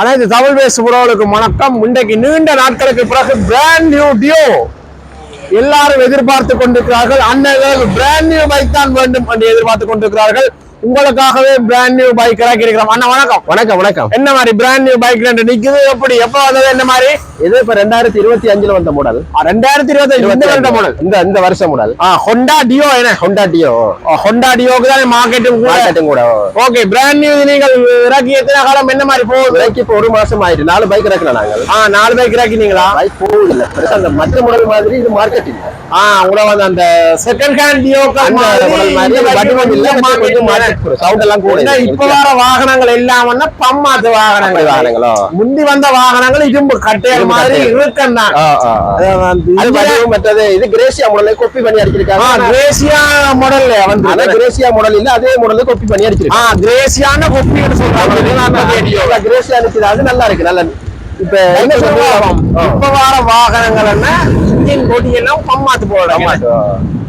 அனைத்து தமிழ் பேசு உறவுகளுக்கு வணக்கம். இன்றைக்கு நீண்ட நாட்களுக்கு பிறகு பிராண்ட் நியூ டியோ எல்லாரும் எதிர்பார்த்து கொண்டிருக்கிறார்கள். அண்ணர்கள் பிராண்ட் நியூ பைக் தான் வேண்டும் என்று எதிர்பார்த்து கொண்டிருக்கிறார்கள். உங்களுக்காகவே பிராண்ட் நியூ பைக் இறக்கி இருக்கிறோம். அண்ணா வணக்கம். வணக்கம் வணக்கம். என்ன மாதிரி பிராண்ட் நியூ பைக் ரெண்டு நிக்குது? எப்படி? எப்போ வந்தது? என்ன மாதிரி? இது இப்ப ரெண்டாயிரத்தி இருபத்தி அஞ்சுல வந்த மாடல் ரெண்டாயிரத்தி இருபத்தி இந்த வருட மாடல் இந்த இந்த வருஷம் மாடல் ஹொண்டா டியோ என்ன? ஹோண்டா டியோ ஹொண்டா டியோக்கு தான் மார்க்கெட்டும் கூட. மார்க்கெட்டும் கூட. ஓகே பிராண்ட் நியூ நீங்கள் இறக்கி எத்தனை காலம்? என்ன மாதிரி போகுது? விலைக்கு இப்ப ஒரு மாசம் ஆயிட்டு. நாலு பைக் இறக்கலாம் நாங்கள். ஆ நாலு பைக் இறக்கினீங்களா? பைக் போகுது இல்ல அந்த மற்ற மாடல் மாதிரி இது மார்க்கெட் இல்ல ஆ உங்களை வந்து அந்த செகண்ட் ஹேண்ட் அந்த மாடல் மாதிரி வடிவம் இல்ல. கொஞ்சம் சவுண்ட் எல்லாம் கூட இப்ப வர வாகனங்கள் எல்லாம் பம்மாத்து வாகனங்கள்? வாகனங்களோ? முந்தி வந்த வாகனங்கள் இரும்பு கட்டையல் மாதிரி கட்டையல். இருக்கும் தான் ஆ, ஆ, ஆ. அது வடிவம் மற்றது இது கிரேசியா மாடலை காப்பி பண்ணி அடிச்சிருக்காங்க. கிரேசியா மாடல்ல வந்து கிரேசியா மாடல் இல்ல அதே மாடல் காப்பி பண்ணி அடிச்சிருக்காங்க. கிரேசியான கொப்பின்னு சொல்றாங்க. கிரேசியா நிக்குது அது நல்லா இருக்கு நல்லா இப்ப என்ன சொல்லுவாங்க? ஆ. இப்ப வர வாகனங்கள் என்ன? இன்ஜின் கொடி எல்லாம் பம்மாத்து போடுறாங்க.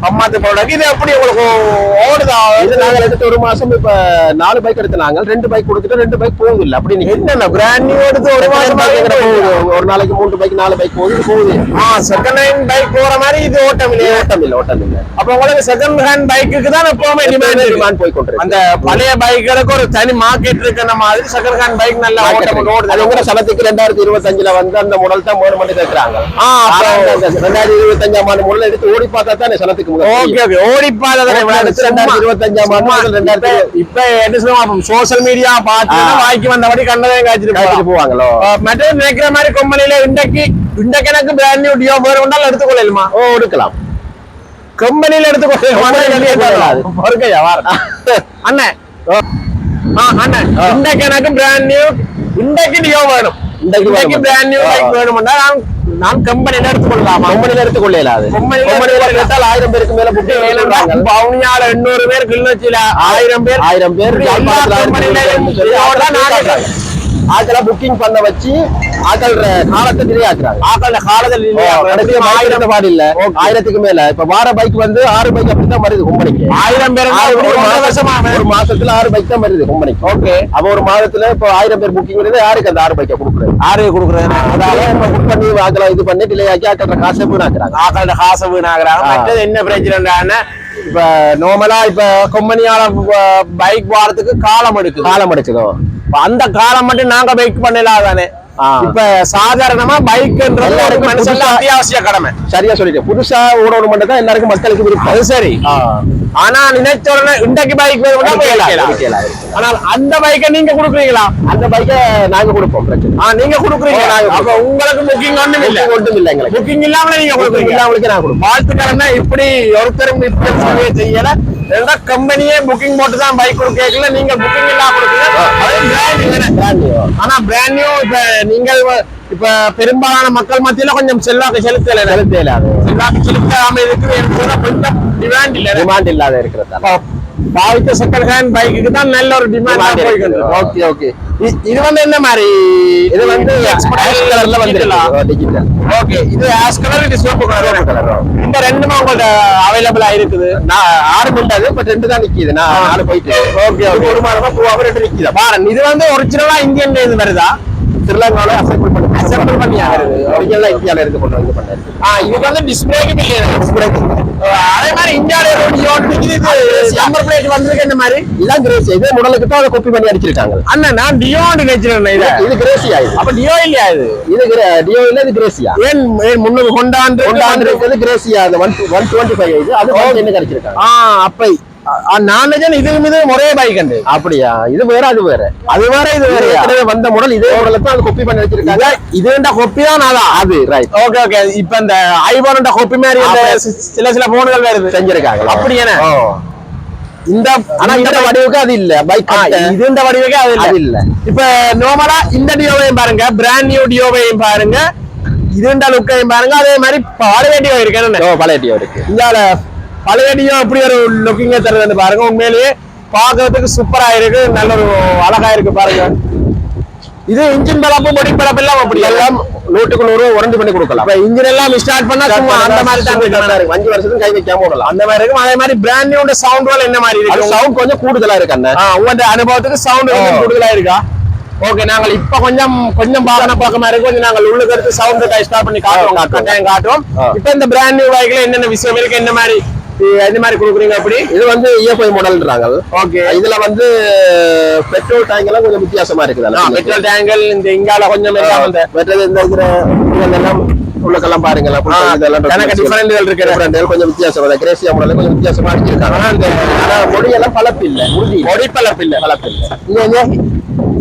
பம்மாத்து போடுறாங்க. இது எப்படி உங்களுக்கு ஓடுதா? இது நாங்க எடுத்து ஒரு மாசம் இப்ப நாலு பைக் எடுத்து ரெண்டு பைக் கொடுத்துட்டு ரெண்டு பைக் போகுது இல்ல அப்படி. என்னென்ன பிராண்ட் நியூ எடுத்து ஒரு மாசம் போகுது. நாளைக்கு மூணு பைக் நாலு பைக் போகுது போகுது. ஆ செகண்ட் ஹேண்ட் பைக் போற மாதிரி இது ஓட்டம் இல்லையா? ஓட்டம் இல்ல ஓட்டம் இல்ல. அப்ப உங்களுக்கு செகண்ட் ஹேண்ட் பைக்குக்கு தான் எப்பவுமே டிமாண்ட் டிமாண்ட் போய் கொண்டிருக்கு. அந்த பழைய பைக்குகளுக்கு ஒரு தனி மார்க்கெட் இருக்கிற மாதிரி செகண்ட் ஹேண்ட் பைக் நல்ல ஓட்டம் அது ஓடுது. உங்க சனத்துக்கு ரெண்டாயிரத்தி இருபத்தஞ்சுல வந்து அந்த மாடல் தான் மூணு மணி கேட்கறாங்க ரெண்டாயிரத்தி இருபத்தஞ்சாம் ஆண்டு மாடல் எடுத்து ஓடி பார்த்தா தானே சனத்துக்கு ஓகே ஓடி அடுத்து ரெண்டாயிரத்தி இருபத்தஞ்சாம் ஆண்டு ரெண்டாயிரத்தி இப்ப என்ன சொல்லுவாங்க சோசியல் மீடியா பார்த்து. வாய்க்கு வந்தபடி கண்டதை காய்ச்சிட்டு காய்ச்சிட்டு போவாங்க போவாங்களோ? மற்றது நினைக்கிற மாதிரி கம்பெனில இன்றைக்கு இன்றைக்கு பிராண்ட் நியூ டியோ வேறு ஒன்றால் எடுத்துக்கொள்ளலுமா ஓ எடுக்கலாம். கம்பெனில. எடுத்துக்கொள்ளலாம் அண்ணன் அண்ணன் இன்றைக்கு எனக்கு பிராண்ட் நியூ இன்றைக்கு டியோ வேணும். வேணும். Brand new. பைக் வேணும்னா நான் நான் கம்பெனில எடுத்துக்கொள்ளலாமா? கம்பெனில எடுத்துக்கொள்ள இயலாது கம்பெனில எடுத்தால் ஆயிரம் பேருக்கு மேல புக்கிங் பவுனியால எண்ணூறு பேர் கிளிநொச்சியில ஆயிரம் பேர் ஆயிரம் பேர் கம்பெனில ஆட்களை புக்கிங் பண்ண வச்சு ஆட்கள் காலத்தை டிலே ஆக்குறாங்க ஆக்கள காலத்தில் ஓ, கடைசியா bike ஆயிரம் பாடு இல்ல. ஆயிரத்துக்கு மேல. இப்ப வார பைக் வந்து ஆறு பைக் அப்படிதான் வருது கம்பெனிக்கு ஆயிரம் பேர் வருஷமா ஒரு மாசத்துல ஆறு பைக் தான் வருது கம்பெனிக்கு ஓகே. அப்ப ஒரு மாதத்துல இப்ப ஆயிரம் பேர் புக்கிங் வருது. யாருக்கு அந்த ஆறு பைக்கை கொடுக்குறது? ஆறு கொடுக்குறது இப்ப புக் பண்ணி ஆட்களை இது பண்ணி டிலே ஆக்கி ஆட்கள காசை வீணாக்குறாங்க. ஆக்கள காசை வீணாகிறாங்க ஆ. மற்றது என்ன பிரச்சனைன்னா இப்ப நார்மலா இப்ப கம்பெனியால பைக் போறதுக்கு காலம் எடுக்குது. காலம் அடிச்சதோ இப்ப அந்த காலம் மட்டும் நாங்க பைக் பண்ணலாம் தானே. இப்ப சாதாரணமா பைக்ன்றது ஒரு மனுஷன் அத்தியாவசிய கடமை. சரியா சொல்லிட்டேன். புதுசா ஓடணும் மட்டும் தான் எல்லாருக்கும் மக்களுக்கு விருப்பம். அது சரி. ஆனா நினைச்ச உடனே இன்றைக்கு பைக். ஆனால் அந்த பைக்கை நீங்க கொடுக்குறீங்களா? அந்த பைக்கை நாங்க கொடுப்போம் பிரச்சனை நீங்க கொடுக்குறீங்க அப்ப உங்களுக்கு புக்கிங் ஒண்ணும் இல்ல ஒன்றும் இல்லை எங்களுக்கு. புக்கிங் இல்லாம நீங்க கொடுக்குறீங்க. இல்லாமலுக்கு நான் கொடுப்போம். வாழ்த்துக்கிறேன்னா இப்படி ஒருத்தரும் இப்படி செய்யல. ரெண்டா கம்பெனியே புக்கிங் போட்டு தான் பைக் கொடுக்கல நீங்க புக்கிங் இல்லாம கொடுக்குறீங்க. ஆனா பிராண்ட் நியூ இப்ப நீங்கள் இப்ப பெரும்பாலான மக்கள் மத்தியில கொஞ்சம் செல்வாக்கு செலுத்தல. செலுத்த இயலாது. செல்வாக்கு செலுத்தாம இருக்குது என்று கொஞ்சம் டிமாண்ட் இல்லாத இருக்கிறதால. செகண்ட் ஹேண்ட் பைக்குக்கு தான் நல்ல ஒரு டிமாண்ட் okay. இ- இது வந்து என்ன மாதிரி இது வந்து ash colour ல வந்திருக்கு. ஓ, digital. ஓகே இது ஆஷ் கலர் இது சிவப்பு கலர் colour. இந்த ரெண்டுமே உங்கள்ட்ட அவைலபிளா இருக்குது நான் ஆறு மில்லாது, but ரெண்டு தான் நிக்குது. நான் நாலு போயிட்டு. ஓகே இது ஒரு மாதமா பூவாக ரெண்டு நிக்குது. பாருங்க இது வந்து ஒரிஜினலா இந்தியன் இது வருதா ஸ்ரீலங்காவில assemble பண்ணி- Assemble பண்ணியா வருது. Original ஆ இந்தியால இருந்து கொண்டு வந்து பண்ணது. ஆ இது வந்து டிஸ்பிளேக்கு அதே இதான் கிரேசி. இதே model-க்கு தான் அதை copy பண்ணி அடிச்சிருக்காங்க. அண்ணா நான் டியோன்னு நினைச்சிருந்தேன் இதை இது கிரேசியா இது. அப்ப டியோ இல்லையா இது இது கிரே- டியோ இல்ல, இது கிரேசியா. ஏன் முன்னூறு கொண்டாந்து இருக்கிறது கிரேசியா. அந்த 1 125 இது. அது 110 கிடைச்சிருக்காங்க. ஆ அப்ப ஆ, நான் நினைச்சேன் இது இது ஒரே பைக் அண்டு அப்படியா இது வேற அது வேற அது வேற இது வந்த மாடல் இதே மாடல தான் அது காப்பி பண்ணி வச்சிருக்காங்க இதுண்ட கொப்பி தான் அதான் அது ரைட் ஓகே ஓகே இப்ப இந்த ஐபோன் கொப்பி மாதிரி சில சில போன்கள் வருது செஞ்சிருக்காங்க அப்படி என்ன? இந்த ஆனா இந்த வடிவுக்கு அது இல்ல பைக் இது இந்த வடிவக்கே அது இல்ல இல்ல இப்ப நார்மலா இந்த டியோவையும் பாருங்க பிராண்ட் நியூ டியோவையும் பாருங்க இதுண்ட லுக்கையும் பாருங்க அதே மாதிரி பழைய டியோ இருக்கு என்ன பழைய டியோ இருக்கு இந்தியால பழைய டியோ எப்படி ஒரு லுக்கிங்க தருதுன்னு பாருங்க. உண்மையிலேயே பார்க்கறதுக்கு சூப்பரா இருக்கு. நல்ல ஒரு அழகா இருக்கு பாருங்க. இது இன்ஜின் பலப்பு பொடி பலப்பு எல்லாம் அப்படி. எல்லாம் நூற்றுக்கு நூறு உரண்டு பண்ணி கொடுக்கலாம். இன்ஜின் எல்லாம் ஸ்டார்ட் பண்ணா சும்மா அந்த மாதிரி தான் இருக்கு. அஞ்சு வருஷத்துக்கு கை வைக்காம விடலாம். அந்த மாதிரி இருக்கும். அதே மாதிரி பிராண்ட் நியூ சவுண்ட் என்ன மாதிரி இருக்கு? சவுண்ட் கொஞ்சம் கூடுதலா இருக்கு ஆ, உங்களோட அனுபவத்துக்கு சவுண்ட் ஓ. கூடுதலா இருக்கா? ஓகே நாங்கள் இப்ப கொஞ்சம் கொஞ்சம் வாகன பக்கமா இருக்கு கொஞ்சம் நாங்கள் உள்ளுக்கு எடுத்து சவுண்ட் ஸ்டார்ட் பண்ணி காட்டுவோம். காட்டுவோம். இப்ப இந்த பிராண்ட் நியூ பைக்ல என்னென்ன விஷயம் இருக்கு? என்ன மாதிரி எந்த மாதிரி கொடுக்குறீங்க அப்படி? இது வந்து இஎஃப்ஐ மாடல்ன்றாங்க ஓகே. இதுல வந்து பெட்ரோல் டேங்க் எல்லாம் கொஞ்சம் வித்தியாசமா இருக்குதா பெட்ரோல் டேங்கல் இந்த இங்கால கொஞ்சம் எல்லாம் அந்த மற்றது இந்த இருக்கிற இதெல்லாம் உள்ளக்கெல்லாம் பாருங்களா ஆ, எனக்கு different-கள் இருக்கு. டிஃபரெண்ட் கொஞ்சம் வித்தியாசம் கிரேசியா மாடல் கொஞ்சம் வித்தியாசமா அடிச்சிருக்காங்க ஆனா இந்த ஆனா மொழியெல்லாம் இல்ல உறுதி இல்ல. ஒடிப்பலப்பு இல்ல பலப்பு இல்ல இங்க இங்க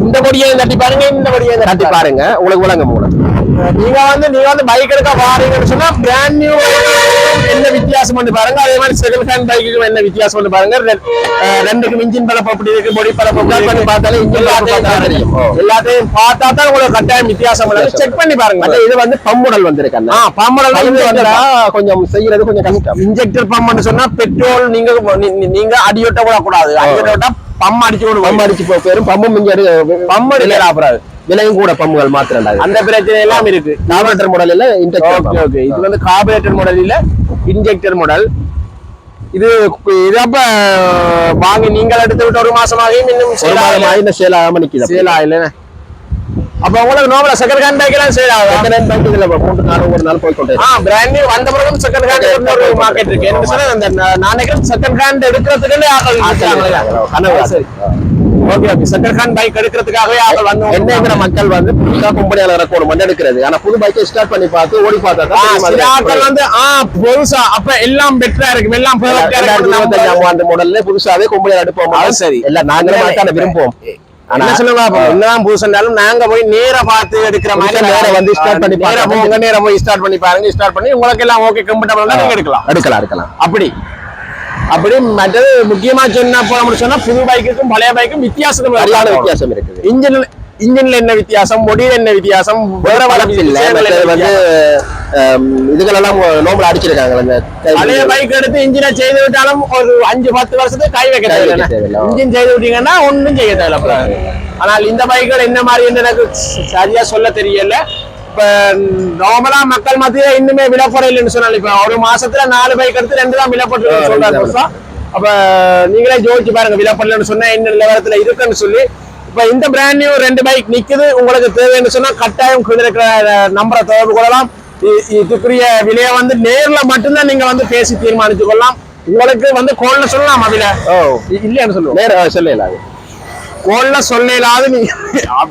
இந்த கொடியை தட்டி பாருங்க இந்த கொடியை தட்டி பாருங்க. உங்களுக்கு விளங்க மூலம் நீங்க வந்து நீங்க வந்து பைக் எடுக்க வாரீங்கன்னு சொன்னா பிராண்ட் நியூ என்ன வித்தியாசம் வந்து பாருங்க அதே மாதிரி செகண்ட் ஹேண்ட் பைக்குக்கு என்ன வித்தியாசம் வந்து பாருங்க ரெண்டுக்கும் இன்ஜின் பலப்பு அப்படி இருக்கு பொடி பலப்பு பண்ணி. பார்த்தாலே பலப்பு தெரியும். எல்லாத்தையும் பார்த்தா தான் உங்களுக்கு கட்டாயம் வித்தியாசம் செக் பண்ணி பாருங்க. இது வந்து பம்முடல் வந்திருக்கு இது வந்தா கொஞ்சம் செய்யறது கொஞ்சம் கஷ்டம். இன்ஜெக்டர் பம்ப்னு சொன்னா பெட்ரோல் நீங்க நீங்க அடியோட்ட கூட கூடாது அடியோட்ட பம்ப் அடிச்சு பம்பு அடிச்சு போ பேரும் பம்பும் இங்க பம்பு அப்புறம் விலையும் கூட பம்புகள் மாத்திரம் அந்த பிரச்சனை எல்லாம் இருக்கு. கார்பரேட்டர் மாடல் ஓகே ஓகே இது வந்து கார்பரேட்டர் மாடல் இல்ல இன்ஜெக்டர் மாடல் இது இது அப்ப வாங்கி நீங்கள் எடுத்து விட்டு ஒரு மாசமாகியும் இன்னும் மாதம் ஆயிரம் சேல் ஆகாம நிக்குது சேல் ஆகல அப்ப உங்களுக்கு நோபல செகண்ட் ஹேண்ட் பைக் எல்லாம் சேல் ஆகும் செகண்ட் ஹேண்ட் பைக் இதுல மூன்று நாள் ஒரு நாள் போய் கொண்டே ஆ பிராண்ட் நியூ வந்த பிறகு செகண்ட் ஹேண்ட் ஒரு மார்க்கெட் இருக்கு. என்ன சொன்னா அந்த நாளைக்கு செகண்ட் ஹேண்ட் எடுக்கிறதுக்கு ஆட்கள் இருக்காங்களா? கனவு ஆ, சரி. Okay okay second hand bike எடுக்கிறதுக்காகவே ஆட்கள் வந்து என்னங்கிற மக்கள் வந்து புதுசா கம்பெனியால ரெக்கார்ட் பண்ணி எடுக்கிறது. ஆனா புது பைக்கை ஸ்டார்ட் பண்ணி பார்த்து ஓடி பார்த்தா வந்து ஆ புதுசா. அப்ப எல்லாம் பெட்டரா இருக்கு. எல்லாம் இருபத்தஞ்சாம் ஆண்டு மாடல்ல புதுசாவே கம்பெனியால எடுப்போம். சரி. எல்லாம் நாங்களே விரும்புவோம். என்னதான் புதுசுனாலும் நாங்க போய் நேரா பார்த்து எடுக்கிற மாதிரி நேரா வந்து start பண்ணி நேரா போங்க நேரா போய் ஸ்டார்ட் பண்ணி பாருங்க. ஸ்டார்ட் பண்ணி உங்களுக்கு எல்லாம் ஓகே கம்ஃபர்டபிள் நீங்க எடுக்கலாம். எடுக்கலாம் எடுக்கலாம். அப்படி. அப்படி மற்றது முக்கியமா சொன்னா போன சொன்னா புது பைக்குக்கும் பழைய பைக்கும் வித்தியாசம் சரியான வித்தியாசம் இருக்குது. இன்ஜின் இன்ஜின்ல என்ன வித்தியாசம் முடியில என்ன வித்தியாசம் வேற வளர்ச்சி இல்ல வந்து இதுகளெல்லாம் நோம்பல் அடிச்சிருக்காங்க இந்த பழைய பைக் எடுத்து இன்ஜினை செய்து விட்டாலும் ஒரு அஞ்சு பத்து வருஷத்துக்கு கை வைக்க தேவையில்லை. இன்ஜின் செய்து விட்டீங்கன்னா ஒண்ணும் செய்ய தேவையில்ல. ஆனால் இந்த பைக்குகள் என்ன மாதிரி எனக்கு சரியா சொல்ல தெரியல. இப்ப நார்மலா மக்கள் மத்தியில இன்னுமே விலைப்பட இல்லைன்னு சொன்னாலும் இப்ப ஒரு மாசத்துல நாலு பைக் எடுத்து ரெண்டு தான் சொல்றாரு ரெண்டு புதுசா. அப்ப நீங்களே ஜோதிச்சு பாருங்க விலைப்படலன்னு சொன்னா என்ன நிலவரத்துல இருக்குன்னு சொல்லி. இப்ப இந்த பிராண்ட் நியூ ரெண்டு பைக் நிக்குது உங்களுக்கு தேவைன்னு சொன்னா கட்டாயம் கீழே இருக்கிற நம்பரை தொடர்பு கொள்ளலாம். இதுக்குரிய விலையை வந்து நேர்ல மட்டும்தான் நீங்க வந்து பேசி தீர்மானித்து கொள்ளலாம். உங்களுக்கு வந்து கோல்ல சொல்லலாம் அதுல ஓ. இல்லையான்னு சொல்லுவோம் நேரம் சொல்லலாம் கோல்ல சொல்லலாது நீங்க.